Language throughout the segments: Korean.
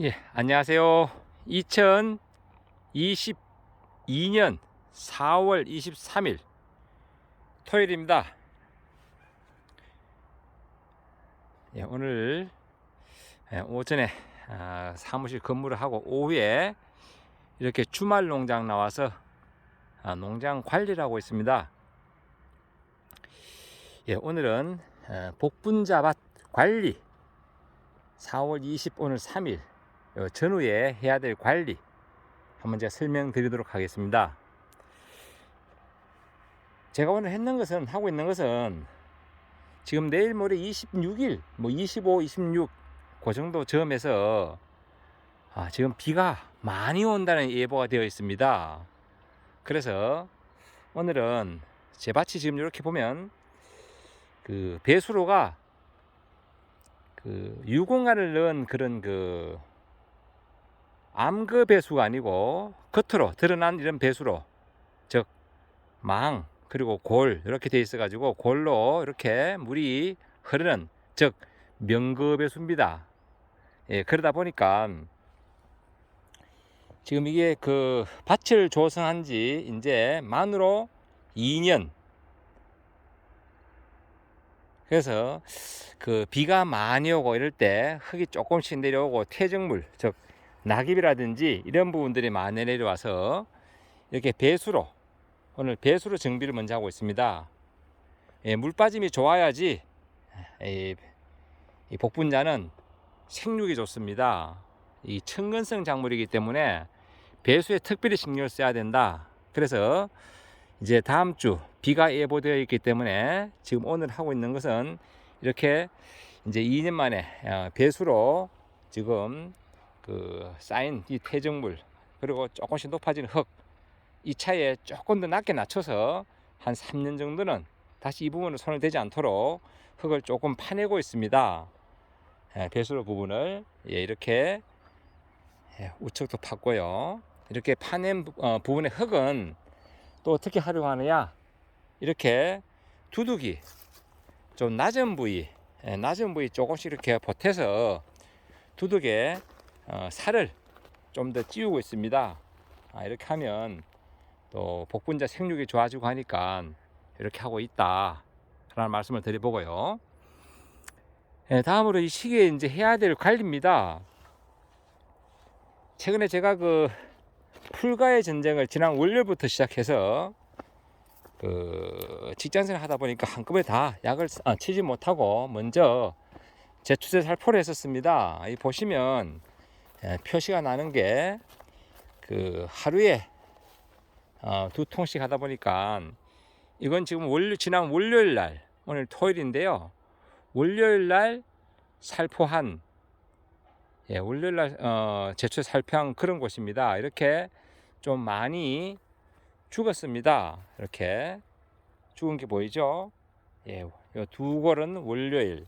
예, 안녕하세요. 2022년 4월 23일 토요일입니다. 예, 오늘 예, 오전에 아, 사무실 근무를 하고 오후에 이렇게 주말 농장 나와서 아, 농장 관리를 하고 있습니다. 예, 오늘은 어, 복분자밭 관리 4월 20 오늘 3일 어, 전후에 해야 될 관리 한번 제가 설명드리도록 하겠습니다. 제가 오늘 했는 것은 하고 있는 것은 지금 내일 모레 26일 뭐 25, 26 그 정도 점에서 아, 지금 비가 많이 온다는 예보가 되어 있습니다. 그래서 오늘은 제 밭이 지금 이렇게 보면 그 배수로가 그 유공간을 넣은 그런 그 암그 배수가 아니고 겉으로 드러난 이런 배수로 즉 망 그리고 골 이렇게 돼 있어 가지고 골로 이렇게 물이 흐르는 즉 명그 배수입니다. 예, 그러다 보니까 지금 이게 그 밭을 조성한 지 이제 만으로 2년 그래서 그 비가 많이 오고 이럴 때 흙이 조금씩 내려오고 퇴적물 즉 낙엽이라든지 이런 부분들이 많이 내려와서 이렇게 배수로 오늘 배수로 정비를 먼저 하고 있습니다. 예, 물 빠짐이 좋아야지 이, 이 복분자는 생육이 좋습니다. 이 청근성 작물이기 때문에 배수에 특별히 신경을 써야 된다. 그래서 이제 다음 주 비가 예보되어 있기 때문에 지금 오늘 하고 있는 것은 이렇게 이제 2년 만에 어, 배수로 지금 그 쌓인 이 퇴적물 그리고 조금씩 높아지는 흙이 차에 조금 더 낮게 낮춰서 한 3년 정도는 다시 이 부분을 손을 대지 않도록 흙을 조금 파내고 있습니다. 예, 배수로 부분을 예, 이렇게 예, 우측도 팠고요. 이렇게 파낸 부- 어, 부분의 흙은 또 어떻게 활용하느냐? 이렇게 두둑이 좀 낮은 부위, 예, 낮은 부위 조금씩 이렇게 보태서 두둑에 어, 살을 좀 더 찌우고 있습니다. 아, 이렇게 하면 또 복분자 생육이 좋아지고 하니까 이렇게 하고 있다. 라는 말씀을 드려보고요. 예, 다음으로 이 시기에 이제 해야 될 관리입니다. 최근에 제가 그 풀가의 전쟁을 지난 월요일부터 시작해서 그 직장생활 하다 보니까 한꺼번에 다 약을 쓰- 아, 치지 못하고 먼저 제추세 살포를 했었습니다. 이 보시면 예, 표시가 나는 게 그 하루에 어, 두 통씩 하다 보니까 이건 지금 월 지난 월요일 날 오늘 토요일인데요. 월요일 날 살포한 예, 월요일 날 어, 제출 살포한 그런 곳입니다. 이렇게 좀 많이 죽었습니다. 이렇게 죽은 게 보이죠? 예, 요두 골은 월요일.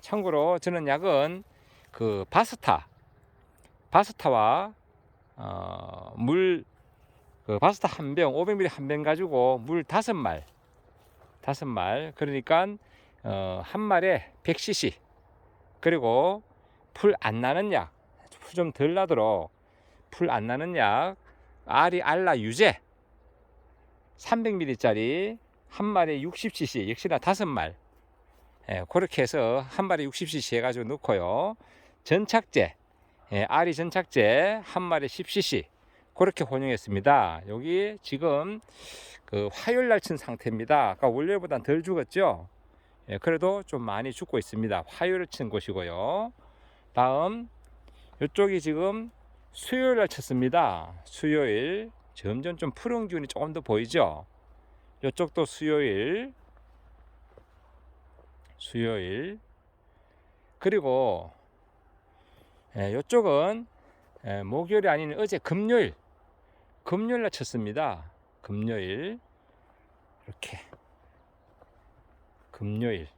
참고로 저는 약은 그 바스타, 바스타와 어, 물, 그 바스타 한 병, 500ml 한 병 가지고 물 다섯 말, 다섯 말. 그러니까 어, 한 말에 100cc. 그리고 풀 안 나는 약, 풀 좀 덜 나도록 풀 안 나는 약, 아리 알라 유제 300ml짜리 한 마리에 60cc 역시나 다섯 말 예, 그렇게 해서 한 마리 60cc 해가지고 넣고요 전착제. 예, 아리 전착제 한 마리 10cc 그렇게 혼용했습니다. 여기 지금 그 화요일 날 친 상태입니다. 아까 월요일보다 덜 죽었죠? 예, 그래도 좀 많이 죽고 있습니다. 화요일 친 곳이고요. 다음 이쪽이 지금 수요일 날 쳤습니다. 수요일 점점 좀 푸른 기운이 조금 더 보이죠. 이쪽도 수요일, 수요일. 그리고 예, 이쪽은 예, 목요일이 아닌 어제 금요일, 금요일 날 쳤습니다. 금요일. 이렇게. 금요일.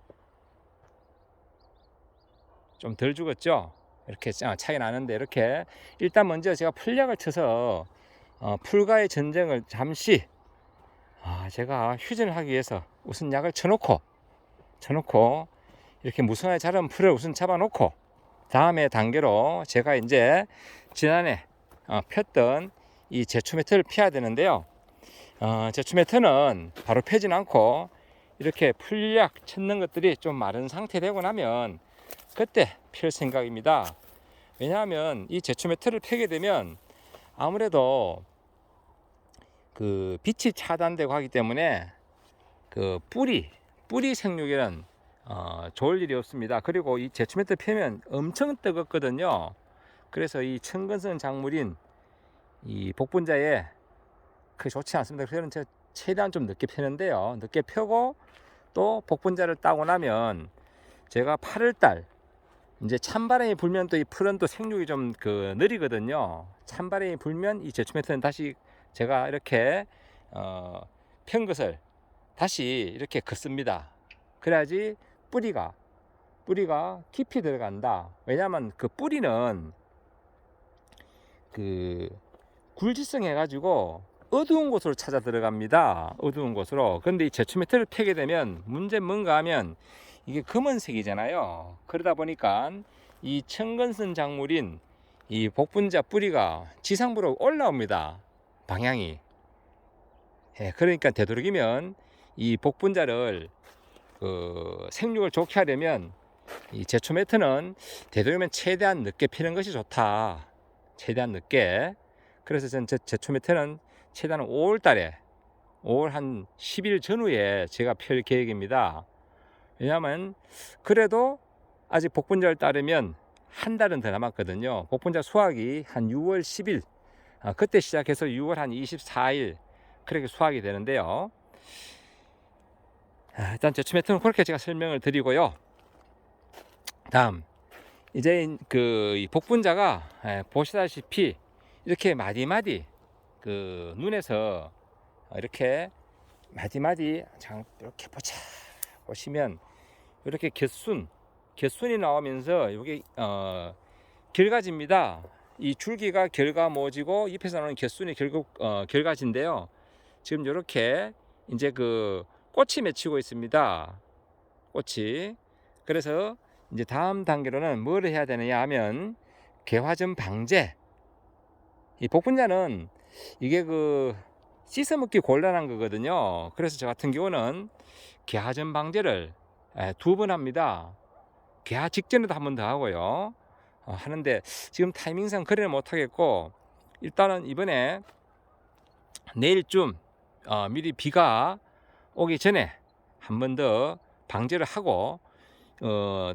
좀 덜 죽었죠. 이렇게 차- 차이 나는데 이렇게. 일단 먼저 제가 풀약을 쳐서 어, 풀과의 전쟁을 잠시 아, 제가 휴전을 하기 위해서 우선 약을 쳐놓고 쳐놓고 이렇게 무성하게 자란 풀을 우선 잡아놓고 다음에 단계로 제가 이제 지난해 어, 폈던 이 제초 매트를 피해야 되는데요. 어, 제초 매트는 바로 펴진 않고 이렇게 풀약 쳤는 것들이 좀 마른 상태 되고 나면 그때 필 생각입니다. 왜냐하면 이 제초 매트를 펴게 되면 아무래도 그 빛이 차단되고 하기 때문에 그 뿌리 뿌리 생육에는 어, 좋을 일이 없습니다. 그리고 이 제초 매트 펴면 엄청 뜨겁거든요. 그래서 이 청근선 작물인 이 복분자에 그게 좋지 않습니다. 그래서 제가 최대한 좀 늦게 펴는데요. 늦게 펴고 또 복분자를 따고 나면 제가 8월달 이제 찬바람이 불면 또 이 풀은 또 생육이 좀 그 느리거든요. 찬바람이 불면 이 제초매트는 다시 제가 이렇게 어, 편 것을 다시 이렇게 긋습니다. 그래야지 뿌리가 뿌리가 깊이 들어간다. 왜냐하면 그 뿌리는 그 굴지성 해가지고 어두운 곳으로 찾아 들어갑니다. 어두운 곳으로. 근데 이 제초매트를 펴게 되면 문제 뭔가 하면 이게 검은색이잖아요. 그러다 보니까 이 청근선 작물인 이 복분자 뿌리가 지상부로 올라옵니다. 방향이. 예, 그러니까 되도록이면 이 복분자를 그 생육을 좋게 하려면 이 제초 매트는 되도록이면 최대한 늦게 피는 것이 좋다. 최대한 늦게. 그래서 전 제, 제초 매트는 최대한 5월 달에 5월 한 10일 전후에 제가 펼 계획입니다. 왜냐하면 그래도 아직 복분자를 따르면 한 달은 더 남았거든요. 복분자 수확이 한 6월 10일 아, 그때 시작해서 6월 한 24일 그렇게 수확이 되는데요. 아, 일단 제초 매트는 그렇게 제가 설명을 드리고요. 다음 이제 그이 복분자가 예, 보시다시피 이렇게 마디마디 그 눈에서 이렇게 마디마디 장 이렇게 보자 보시면 이렇게 get순 get순이 나오면서 이게 어 결과지입니다. 이 줄기가 결과 모지고 잎에서 나오는 get순이 결국 어, 결과지인데요. 지금 이렇게 이제 그 꽃이 맺히고 있습니다. 꽃이 그래서 이제 다음 단계로는 뭘 해야 되느냐 하면 개화점 방제 이 복분자는 이게 그 씻어 먹기 곤란한 거거든요. 그래서 저 같은 경우는 개화점 방제를 두 번 합니다. 개화 직전에도 한 번 더 하고요. 어, 하는데 지금 타이밍상 그래는 못 하겠고 일단은 이번에 내일쯤 어, 미리 비가 오기 전에 한 번 더 방제를 하고 어,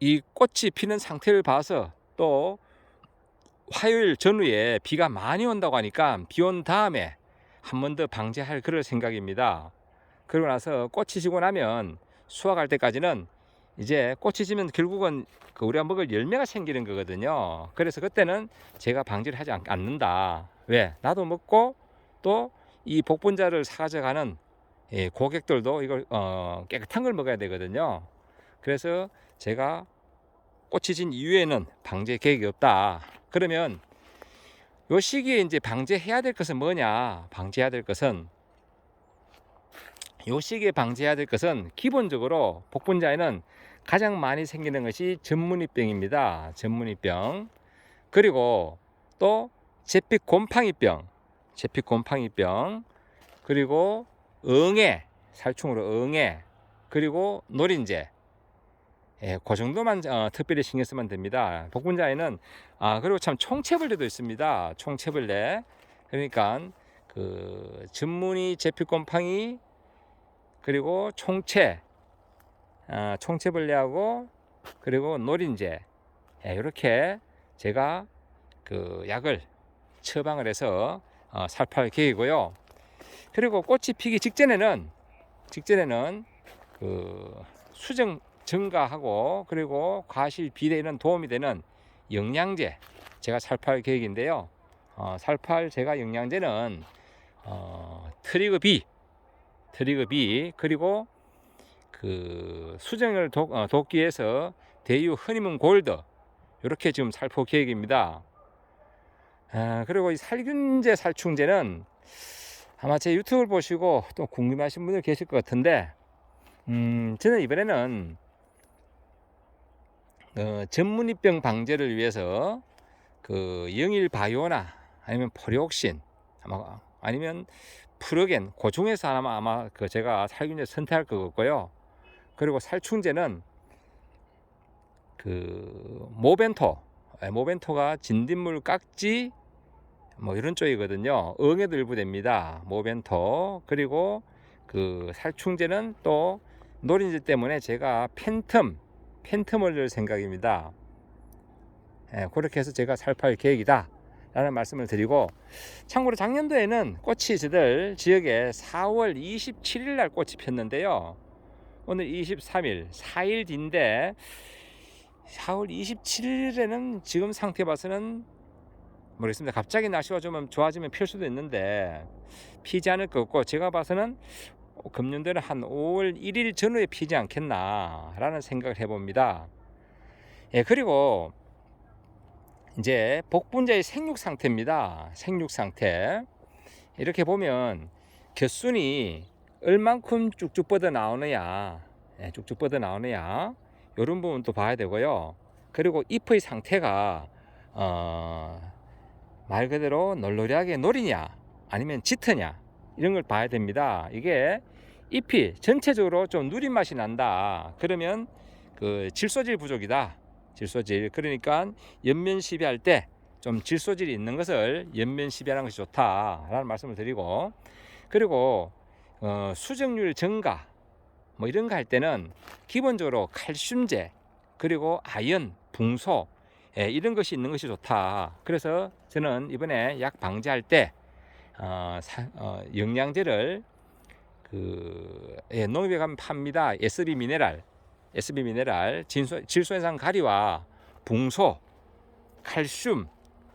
이 꽃이 피는 상태를 봐서 또 화요일 전후에 비가 많이 온다고 하니까 비 온 다음에 한 번 더 방제할 그럴 생각입니다. 그러고 나서 꽃이 지고 나면 수확할 때까지는 이제 꽃이 지면 결국은 그 우리가 먹을 열매가 생기는 거거든요. 그래서 그때는 제가 방지를 하지 않- 않는다. 왜? 나도 먹고 또 이 복분자를 사가져가는 예, 고객들도 이걸 어, 깨끗한 걸 먹어야 되거든요. 그래서 제가 꽃이 진 이후에는 방제 계획이 없다. 그러면 요 시기에 이제 방제해야 될 것은 뭐냐? 방제해야 될 것은 요 시기에 방제해야 될 것은 기본적으로 복분자에는 가장 많이 생기는 것이 전문이병입니다. 전문이병. 그리고 또 제피 곰팡이병, 제피 곰팡이병, 그리고 응애, 살충으로 응애, 그리고 노린재. 예, 그 정도만 어, 특별히 신경 쓰면 됩니다. 복분자에는 아 그리고 참 총채벌레도 있습니다. 총채벌레. 그러니까 그 전문이 제피곰팡이 그리고 총채, 아, 총채벌레하고 그리고 노린재 예, 이렇게 제가 그 약을 처방을 해서 어, 살포할 계획이고요. 그리고 꽃이 피기 직전에는 직전에는 그 수정 증가하고 그리고 과실 비대에는 도움이 되는 영양제 제가 살포할 계획인데요. 어, 살포할 제가 영양제는 어, 트리그 B, 트리그 B 그리고 그 수정을 돕, 어, 돕기 위해서 대유 허니문 골드 이렇게 지금 살포 계획입니다. 아, 그리고 이 살균제 살충제는 아마 제 유튜브를 보시고 또 궁금하신 분들 계실 것 같은데 음, 저는 이번에는 어, 전문이병 방제를 위해서 그 영일 바이오나 아니면 포리옥신 아마 아니면 프로겐 그 중에서 아마 아마 그 제가 살균제 선택할 것 같고요. 그리고 살충제는 그 모벤토 예, 모벤토가 진딧물 깍지 뭐 이런 쪽이거든요. 응에도 일부 됩니다. 모벤토 그리고 그 살충제는 또 노린지 때문에 제가 팬텀 팬텀을 넣을 생각입니다. 예, 그렇게 해서 제가 살팔 계획이다. 라는 말씀을 드리고 참고로 작년도에는 꽃이 저들 지역에 4월 27일 날 꽃이 폈는데요. 오늘 23일, 4일 뒤인데 4월 27일에는 지금 상태 봐서는 모르겠습니다. 갑자기 날씨가 좀 좋아지면 필 수도 있는데 피지 않을 것 같고 제가 봐서는 금년도는 한 5월 1일 전후에 피지 않겠나라는 생각을 해봅니다. 예, 그리고 이제 복분자의 생육 상태입니다. 생육 상태. 이렇게 보면 곁순이 얼만큼 쭉쭉 뻗어 나오느냐, 예, 쭉쭉 뻗어 나오느냐, 이런 부분도 봐야 되고요. 그리고 잎의 상태가 어, 말 그대로 널널하게 노리냐, 아니면 짙으냐 이런 걸 봐야 됩니다. 이게 잎이 전체적으로 좀 누린 맛이 난다. 그러면 그 질소질 부족이다. 질소질. 그러니까 연면 시비할 때 좀 질소질이 있는 것을 연면 시비하는 것이 좋다라는 말씀을 드리고 그리고 어, 수정률 증가 뭐 이런 거 할 때는 기본적으로 칼슘제 그리고 아연, 붕소 예, 이런 것이 있는 것이 좋다. 그래서 저는 이번에 약 방제할 때 어, 사, 어, 영양제를 그 예, 농협에 가면 팝니다. SB 미네랄, SB 미네랄, 진소, 질소해상 가리와 붕소, 칼슘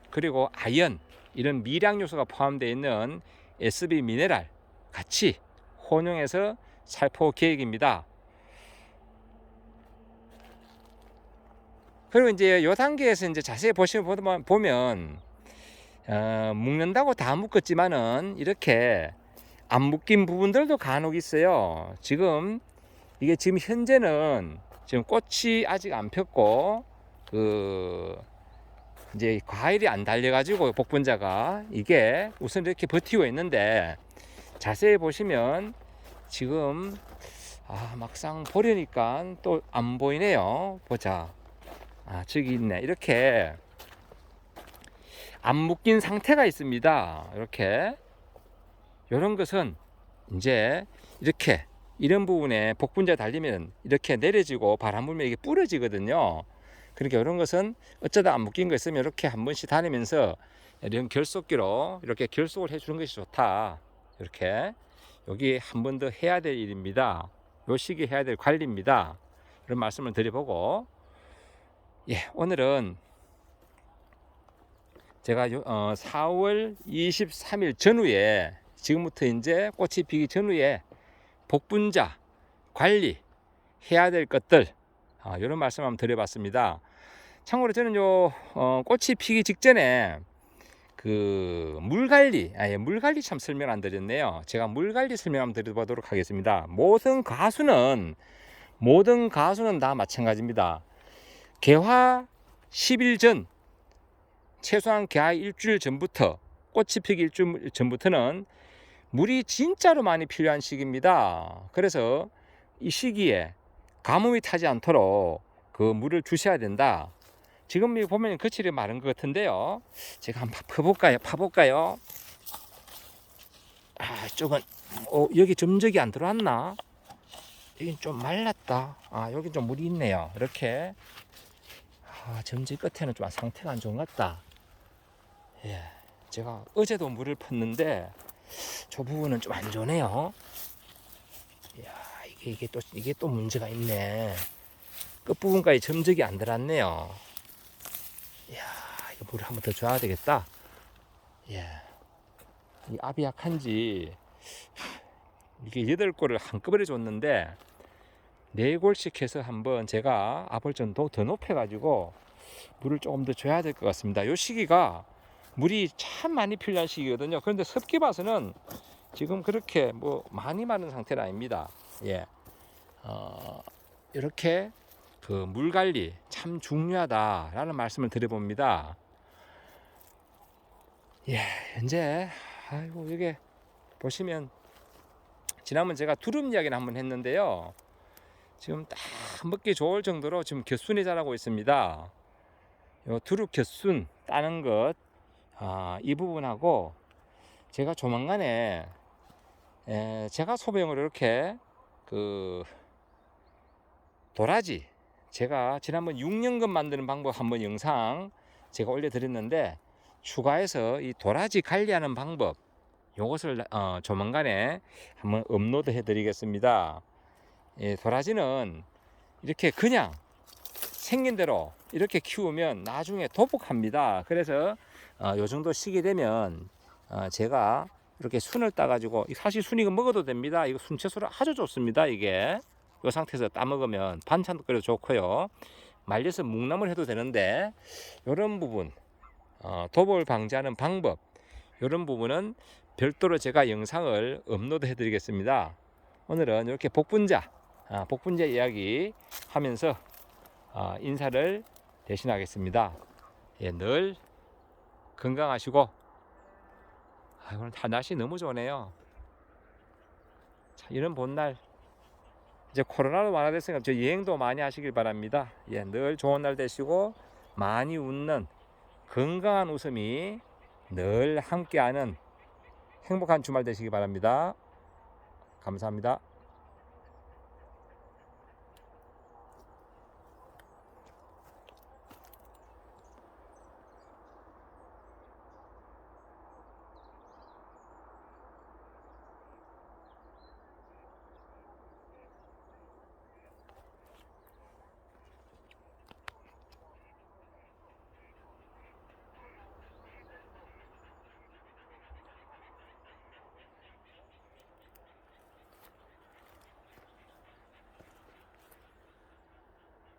그리고 아연 이런 미량 요소가 포함되어 있는 SB 미네랄 같이 혼용해서 살포 계획입니다. 그리고 이제 요 단계에서 이제 자세히 보시면 보면 어, 묶는다고 다 묶었지만은 이렇게 안 묶인 부분들도 간혹 있어요. 지금 이게 지금 현재는 지금 꽃이 아직 안 폈고 그 이제 과일이 안 달려가지고 복분자가 이게 우선 이렇게 버티고 있는데 자세히 보시면 지금 아 막상 보려니까 또 안 보이네요. 보자. 아 저기 있네. 이렇게 안 묶인 상태가 있습니다. 이렇게 이런 것은 이제 이렇게 이런 부분에 복분자 달리면 이렇게 내려지고 바람 불면 이게 부러지거든요. 그러니까 이런 것은 어쩌다 안 묶인 거 있으면 이렇게 한 번씩 다니면서 이런 결속기로 이렇게 결속을 해주는 것이 좋다. 이렇게 여기 한 번 더 해야 될 일입니다. 요 시기 해야 될 관리입니다. 이런 말씀을 드려보고 예 오늘은 제가 요, 어, 4월 23일 전후에 지금부터 이제 꽃이 피기 전후에 복분자 관리 해야 될 것들 아, 이런 말씀 한번 드려봤습니다. 참고로 저는 요 어, 꽃이 피기 직전에 그 물 관리, 아예 물 관리 참 설명 안 드렸네요. 제가 물 관리 설명 한번 드려보도록 하겠습니다. 모든 가수는 모든 가수는 다 마찬가지입니다. 개화 10일 전 최소한 개화 일주일 전부터 꽃이 피기 일주일 전부터는 물이 진짜로 많이 필요한 시기입니다. 그래서 이 시기에 가뭄이 타지 않도록 그 물을 주셔야 된다. 지금 이 보면 거칠이 마른 것 같은데요. 제가 한번 파볼까요? 파볼까요? 아, 이쪽은 어, 여기 점적이 안 들어왔나? 여긴 좀 말랐다. 아, 여기 좀 물이 있네요. 이렇게 아, 점적 끝에는 좀 상태가 안 좋은 것 같다. 예, 제가 어제도 물을 폈는데 저 부분은 좀 안 좋네요. 이야, 이게, 이게 또, 이게 또 문제가 있네. 끝부분까지 점적이 안 들었네요. 이야, 이거 물을 한번 더 줘야 되겠다. 예. 이 압이 약한지, 이게 여덟 골을 한꺼번에 줬는데, 네 골씩 해서 한번 제가 좀더 높여가지고, 물을 조금 더 줘야 될 것 같습니다. 요 시기가 물이 참 많이 필요한 시기거든요. 그런데 습기 봐서는 지금 그렇게 뭐 많이 마른 상태는 아닙니다. 예. 어, 이렇게 그 물 관리 참 중요하다라는 말씀을 드려봅니다. 예, 현재 아이고 이게 보시면 지난번 제가 두릅 이야기를 한번 했는데요. 지금 딱 먹기 좋을 정도로 지금 겨순이 자라고 있습니다. 요 두릅 겨순 따는 것, 아, 이 부분하고 제가 조만간에 에, 제가 소배용으로 이렇게 그 도라지 제가 지난번 6년근 만드는 방법 한번 영상 제가 올려드렸는데 추가해서 이 도라지 관리하는 방법 요것을 어, 조만간에 한번 업로드 해드리겠습니다. 예, 도라지는 이렇게 그냥 생긴 대로 이렇게 키우면 나중에 도복합니다. 그래서 어, 요 정도 시기 되면 어, 제가 이렇게 순을 따가지고 사실 순 이거 먹어도 됩니다. 이거 순채소로 아주 좋습니다. 이게 이 상태에서 따 먹으면 반찬도 끓여 좋고요. 말려서 묵나물 해도 되는데 이런 부분 어, 도볼 방지하는 방법 이런 부분은 별도로 제가 영상을 업로드 해드리겠습니다. 오늘은 이렇게 복분자 아, 복분자 이야기 하면서 아, 인사를 대신하겠습니다. 예, 늘 건강하시고 아, 오늘 다 날씨 너무 좋네요. 자, 이런 봄날 이제 코로나도 완화됐으니까 저 여행도 많이 하시길 바랍니다. 예, 늘 좋은 날 되시고 많이 웃는 건강한 웃음이 늘 함께하는 행복한 주말 되시기 바랍니다. 감사합니다.